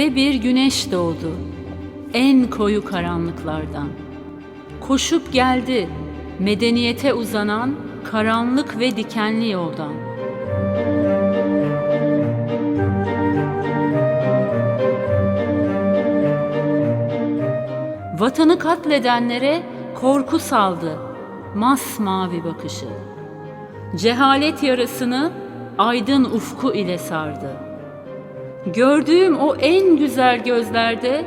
Ve bir güneş doğdu en koyu karanlıklardan. Koşup geldi medeniyete uzanan karanlık ve dikenli yoldan. Vatanı katledenlere korku saldı masmavi bakışı. Cehalet yarasını aydın ufku ile sardı. Gördüğüm o en güzel gözlerde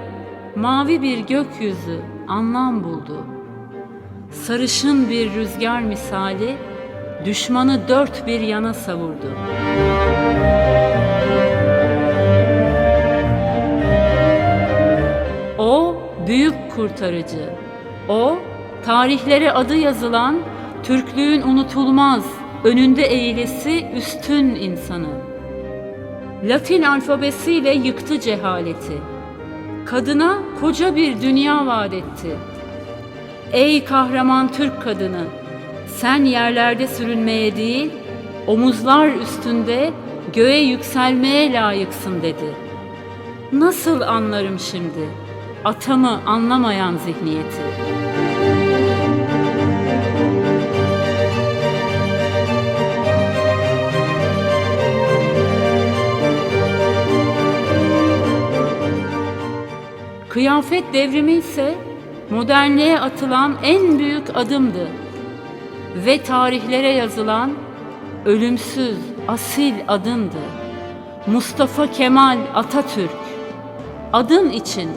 mavi bir gökyüzü anlam buldu. Sarışın bir rüzgar misali düşmanı dört bir yana savurdu. O büyük kurtarıcı. O tarihlere adı yazılan Türklüğün unutulmaz, önünde eğilesi üstün insanı. Latin alfabesiyle yıktı cehaleti. Kadına koca bir dünya vaat etti. Ey kahraman Türk kadını, sen yerlerde sürünmeye değil, omuzlar üstünde göğe yükselmeye layıksın dedi. Nasıl anlarım şimdi atamı anlamayan zihniyeti? Kıyafet devrimi ise modernliğe atılan en büyük adımdı ve tarihlere yazılan ölümsüz, asil adındı. Mustafa Kemal Atatürk, adın için,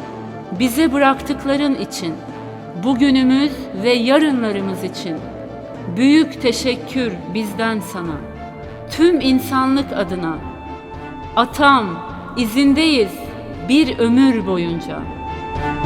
bize bıraktıkların için, bugünümüz ve yarınlarımız için büyük teşekkür bizden sana. Tüm insanlık adına. Atam, izindeyiz bir ömür boyunca.'' thank you